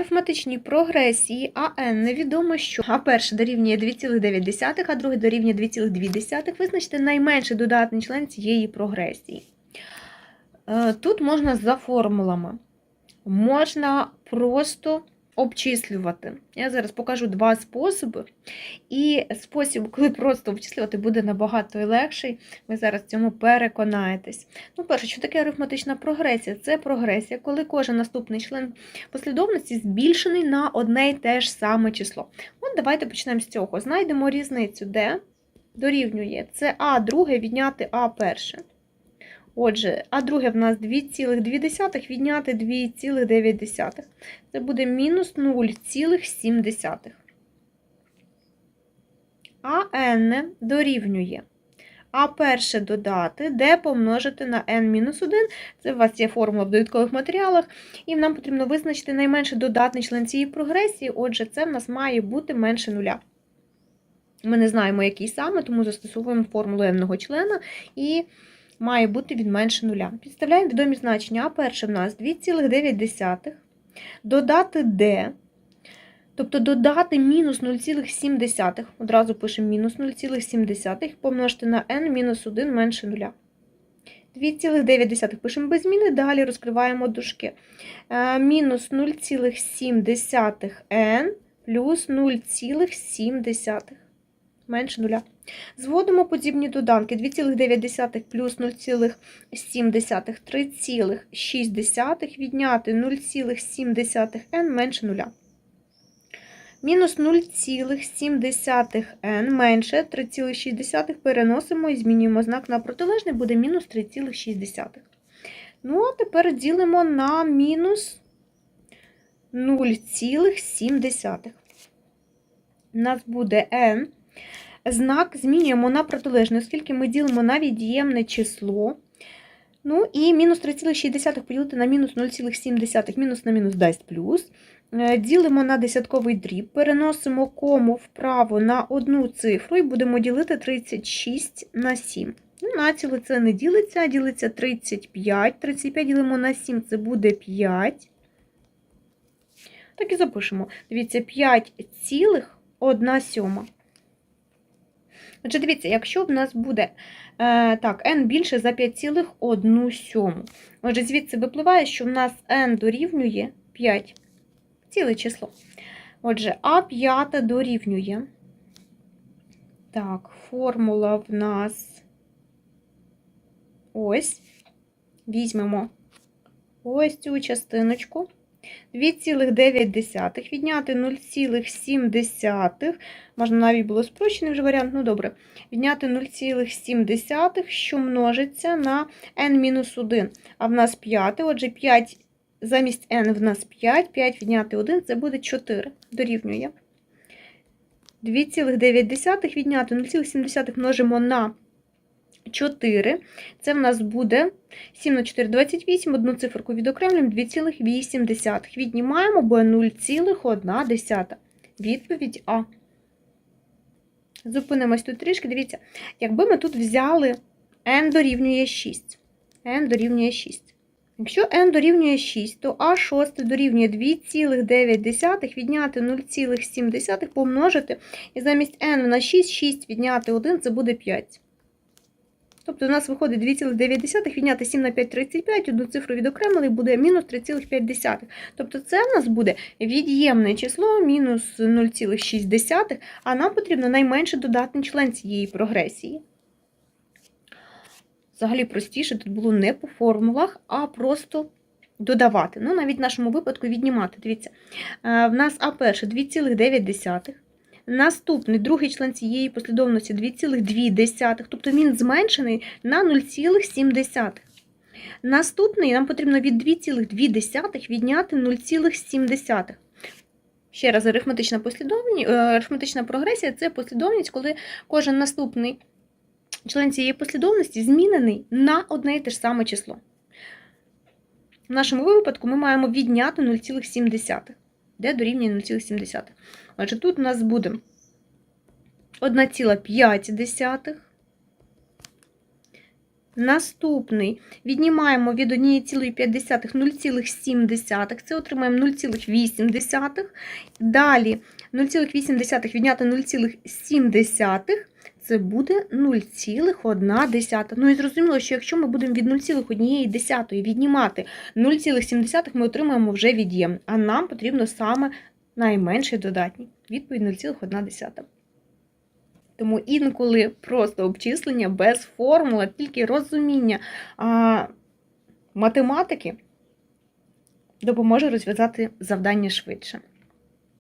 арифметичній прогресії АН невідомо, що а перше дорівнює 2,9, а друге дорівнює 2,2, визначте найменший додатний член цієї прогресії. Е, Тут можна за формулами. Можна просто обчислювати. Я зараз покажу два способи. І спосіб, коли просто обчислювати, буде набагато легший. Ви зараз цьому переконаєтесь. Ну, перше, що таке арифметична прогресія? Це прогресія, коли кожен наступний член послідовності збільшений на одне й те ж саме число. От давайте почнемо з цього. Знайдемо різницю, де дорівнює це А друге відняти А перше. Отже, А друге в нас 2,2 відняти 2,9. Це буде мінус 0,7. А n дорівнює. А перше додати, де помножити на n-1. Це у вас є формула в додаткових матеріалах. І нам потрібно визначити найменший додатний член цієї прогресії. Отже, це в нас має бути менше нуля. Ми не знаємо, який саме, тому застосовуємо формулу n члена і має бути він менше нуля. Підставляємо відомі значення. А перше в нас 2,9. Додати d. Тобто додати мінус 0,7, одразу пишемо мінус 0,7, помножити на n мінус 1 менше 0. 2,9 пишемо без зміни, далі розкриваємо дужки. Е, Мінус 0,7 n плюс 0,7 менше 0. Зводимо подібні доданки. 2,9 плюс 0,7 3,6 відняти 0,7 n менше 0. Мінус 0,7 n менше 3,6 переносимо і змінюємо знак на протилежний, буде мінус 3,6. Ну, а тепер ділимо на мінус 0,7. У нас буде n. Знак змінюємо на протилежний, оскільки ми ділимо на від'ємне число. Ну і мінус 3,6 поділити на мінус 0,7. Мінус на мінус дасть плюс. Е, Ділимо на десятковий дріб, переносимо кому вправо на одну цифру і будемо ділити 36 на 7. Ну, Націло це не ділиться, а ділиться 35. 35 ділимо на 7, це буде 5. Так і запишемо. Дивіться, 5 цілих 1 сьома. Отже, дивіться, якщо в нас буде е, так, n більше за 5,1 сьому. Отже, звідси випливає, що в нас n дорівнює 5. Ціле число. Отже, а п'ята дорівнює. Так, формула в нас ось. Візьмемо ось цю частиночку. 2,9 відняти 0,7. Можна навіть було спрощений вже варіант, ну добре. Відняти 0,7, що множиться на n-1. А в нас 5, отже, 5 замість n в нас 5, 5 відняти 1, це буде 4. Дорівнює. 2,9 відняти 0,7 множимо на 4. Це в нас буде 7 на 4, 28, одну циферку відокремлюємо 2,8. Віднімаємо, бо 0,1. Відповідь А. Зупинимось тут трішки. Дивіться, якби ми тут взяли n дорівнює 6. n дорівнює 6. Якщо n дорівнює 6, то А6 дорівнює 2,9 відняти 0,7 помножити. І замість n на 6, 6 відняти 1 це буде 5. Тобто у нас виходить 2,9 відняти 7 на 5 35, одну цифру відокремили, буде мінус 3,5. Тобто це в нас буде від'ємне число мінус 0,6, а нам потрібно найменший додатний член цієї прогресії. Взагалі простіше тут було не по формулах, а просто додавати. Ну, навіть в нашому випадку віднімати. Дивіться, е, в нас А перше 2,9. Наступний другий член цієї послідовності 2,2, тобто він зменшений на 0,7. Наступний нам потрібно від 2,2 відняти 0,7. Ще раз, арифметична послідовність, арифметична прогресія це послідовність, коли кожен наступний член цієї послідовності змінений на одне і те ж саме число. В нашому випадку ми маємо відняти 0,7, де дорівнює 0,7. Отже, тут у нас буде 1,5, Наступний віднімаємо від 1,5 0,7, це отримаємо 0,8. Далі 0,8 відняти 0,7, це буде 0,1. Ну і зрозуміло, що якщо ми будемо від 0,1 віднімати 0,7, ми отримаємо вже від'єм, а нам потрібно саме найменший додатній. Відповідь 0,1. Тому інколи просто обчислення без формули, тільки розуміння а, математики допоможе розв'язати завдання швидше.